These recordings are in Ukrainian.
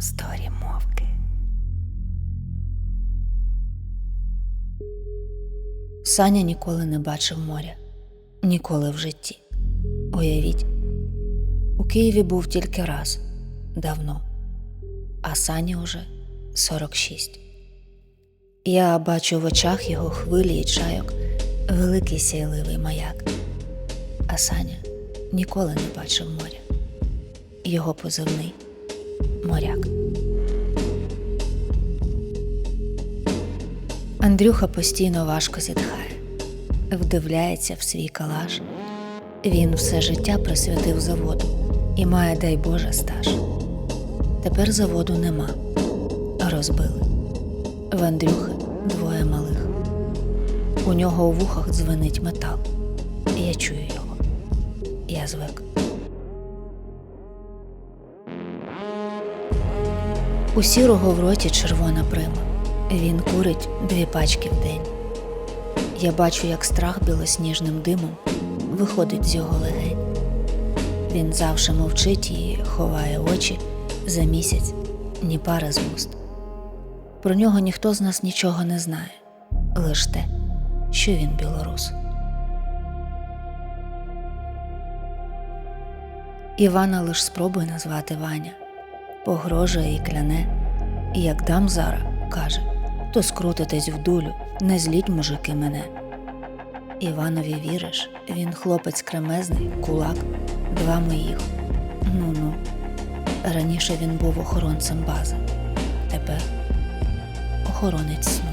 Сторі мовки. Саня ніколи не бачив моря. Ніколи в житті. Уявіть, у Києві був тільки раз давно, а Сані уже 46. Я бачу в очах його хвилі і чайок великий сяйливий маяк. А Саня ніколи не бачив моря. Його позивний моряк. Андрюха постійно важко зітхає, вдивляється в свій калаш. Він все життя присвятив заводу і має, дай Боже, стаж. Тепер заводу нема, розбили. В Андрюхи двоє малих. У нього у вухах дзвенить метал. Я чую його. Я звик. У сірого в роті червона прима. Він курить дві пачки в день. Я бачу, як страх білосніжним димом виходить з його легень. Він завше мовчить і ховає очі за місяць, ні пари з вуст. Про нього ніхто з нас нічого не знає, лиш те, що він білорус. Івана лиш спробує назвати Ваня, погрожує і кляне, і як дам зара, каже, то скрутитесь в дулю, не зліть мужики мене. Іванові віриш, він хлопець кремезний, кулак, два моїх. Ну ну. Раніше він був охоронцем бази, тепер охоронець сну.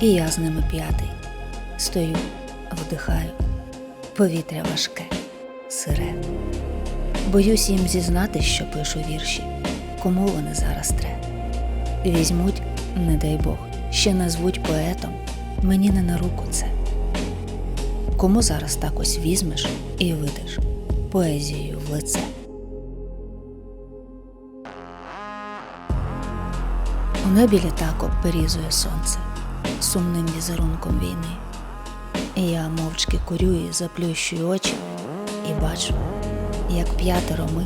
І я з ними п'ятий. Стою, вдихаю, повітря важке, сире. Боюсь їм зізнати, що пишу вірші, кому вони зараз тре. Візьмуть, не дай Бог, ще назвуть поетом, мені не на руку це. Кому зараз так ось візьмеш і видиш поезією в лице. У небі літак обперізує сонце сумним візерунком війни. Я мовчки курю і заплющую очі і бачу, як п'ятеро ми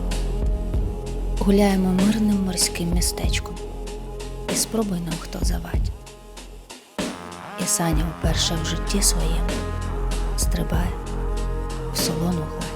гуляємо мирним морським містечком, і спробуй нам хто завадь. І Саня вперше в житті своєму стрибає в солону глиб.